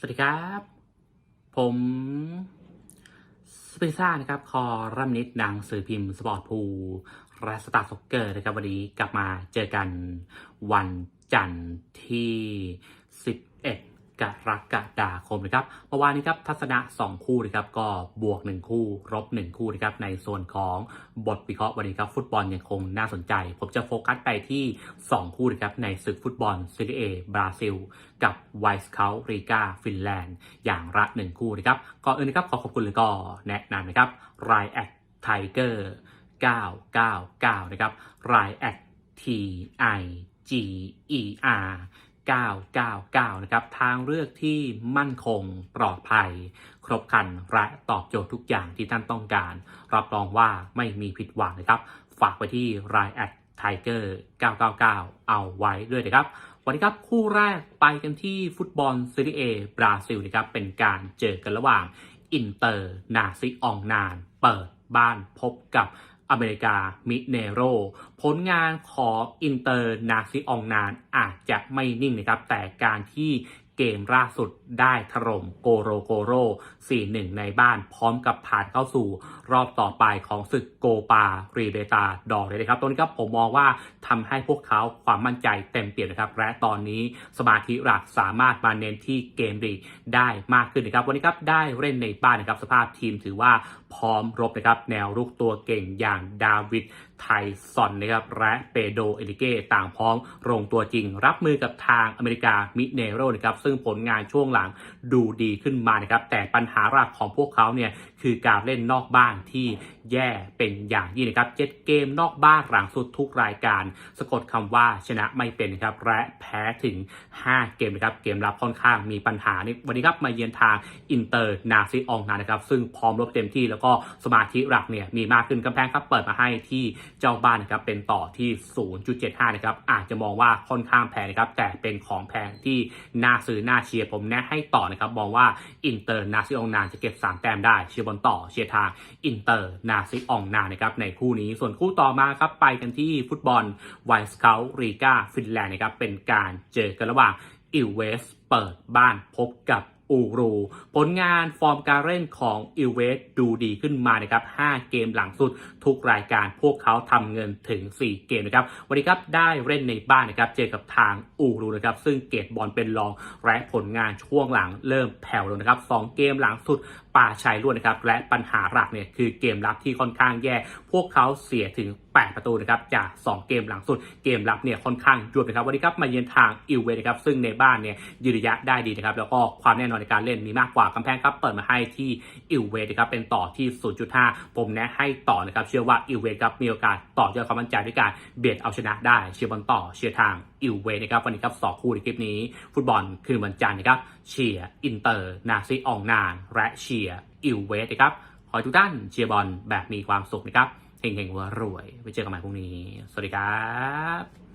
สวัสดีครับ ผมสเปซ่านะครับ คอรัมนิดหนังสือพิมพ์สปอร์ตพูลและสตาร์สกเกอร์นะครับ วันนี้กลับมาเจอกันวันจันทร์ที่ 11 กรกฎาคมนะครับเมื่อวานนี้ครับทัศนะ 2 คู่นะครับก็บวก 1 คู่ลบ1 คู่นะครับในส่วนของบทวิเคราะห์วันนี้ครับฟุตบอลยังคงน่าสนใจ ผมจะโฟกัสไปที่ 2 คู่นะครับในศึกฟุตบอลซีรีเอบราซิล กับไวส์เคาริกาฟินแลนด์ อย่างละ 1 คู่นะครับก่อนอื่นนะครับขอขอบคุณเลยก็แนะนำนะครับรายแอดไทเกอร์999 นะครับรายแอด T I G E R 999 นะครับ ทางเลือกที่มั่นคงปลอดภัย ครบครันและตอบโจทย์ทุกอย่างที่ท่านต้องการ รับรองว่าไม่มีผิดหวังนะครับ ฝากไปที่รายแอดไทเกอร์999 เอาไว้ด้วยนะครับ วันนี้ครับคู่แรกไปกันที่ฟุตบอลซีรีเอบราซิลนะครับ เป็นการเจอกันระหว่างอินเตอร์นาซิอองนาน เปิดบ้านพบกับ อเมริกามิเนโร ผลงานของอินเตอร์นาซิอองนานอาจจะไม่นิ่งนะครับ แต่การที่ เกมล่าสุดได้ถล่มโกโรโกโร 4-1 ในบ้านพร้อมกับผ่านเข้าสู่รอบต่อไปของศึกโกปารีเบตาดอร์เลยนะครับตรงนี้ครับผมมองว่าทำให้พวกเขาความมั่นใจเต็มเปี่ยมนะครับ และตอนนี้สมาธิหลักสามารถมาเน้นที่เกมรีได้มากขึ้นนะครับ วันนี้ครับได้เล่นในบ้านนะครับสภาพทีมถือว่าพร้อมรบนะครับแนวรุกตัวเก่งอย่างดาวิดไทซอนนะครับและเปโดเอลิเกต่างพร้อมลงตัวจริง รับมือกับทางอเมริกามิเนโรนะครับซึ่งผลงานช่วงหลังดูดีขึ้นมานะครับ แต่ปัญหาหลักของพวกเขาเนี่ยคือการเล่นนอกบ้านที่แย่เป็นอย่างยิ่งนะครับเจ็ดเกมนอกบ้านหลังสุดทุกรายการ สะกดคำว่าชนะไม่เป็นนะครับและแพ้ถึง 5 เกมนะครับเกมรับค่อนข้างมีปัญหานี่วันนี้ครับมาเยือนทางอินเตอร์นาซิอองนานะครับ ซึ่งพร้อมรบเต็มที่แล้วก็สมาธิหลักเนี่ยมีมากขึ้นกำแพงครับเปิดมาให้ที่เจ้าบ้านนะครับเป็นต่อที่ 0.75 นะครับอาจจะมองว่าค่อนข้างแพงนะครับแต่เป็นของแพงที่น่าซื้อน่าเชียร์ผมแนะให้ต่อนะครับมองว่าอินเตอร์นาซิอองนาจะเก็บ 3 แต้มได้เชียร์บอลต่อเชียร์ทางอินเตอร์นาซิอองนานะครับในคู่นี้ส่วนคู่ต่อมาครับไปกันที่ฟุตบอลไวส์เคาริกาฟินแลนด์นะครับเป็นการเจอกันระหว่างอิลเวสเปิดบ้านพบกับ อูรู ผลงานฟอร์มการเล่นของอิเวสดูดีขึ้นมานะครับ 5 เกมหลังสุดทุกรายการพวกเขาทำเงินถึง 4 เกมนะครับ วันนี้ครับได้เล่นในบ้านนะครับ เจอกับทางอูรูนะครับ ซึ่งเกตบอลเป็นรองและผลงานช่วงหลังเริ่มแผ่วลงนะครับ 2 เกมหลังสุด ป่าชัยล้วนนะครับและปัญหาหลักเนี่ยคือเกมรับที่ค่อนข้างแย่ พวกเขาเสียถึง 8 ประตูนะครับจาก 2 เกมหลังสุดเกมรับเนี่ยค่อนข้างยวบนะครับวันนี้ครับมาเยือนทางอิลเวนะครับซึ่งในบ้านเนี่ยยืนระยะได้ดีนะครับแล้วก็ความแน่นอนในการเล่นมีมากกว่ากำแพงครับเปิดมาให้ที่อิลเวนะครับเป็นต่อที่ 0.5 ผมแนะให้ต่อนะครับเชื่อว่าอิลเวครับมีโอกาสต่อยอดความมั่นใจด้วยการเบียดเอาชนะได้เชียร์บอลต่อเชียร์ทางอิลเวนะครับวันนี้ครับสองคู่ในคลิปนี้ ฟุตบอลคืนวันจันทร์นะครับเชียร์อินเตอร์นาซิอองนาน และเชียร์อิลเวนะครับ ขอทุกท่านเชียร์บอลแบบมีความสุขนะครับเฮงๆหัวรวย ไว้เจอกันใหม่พรุ่งนี้ สวัสดีครับ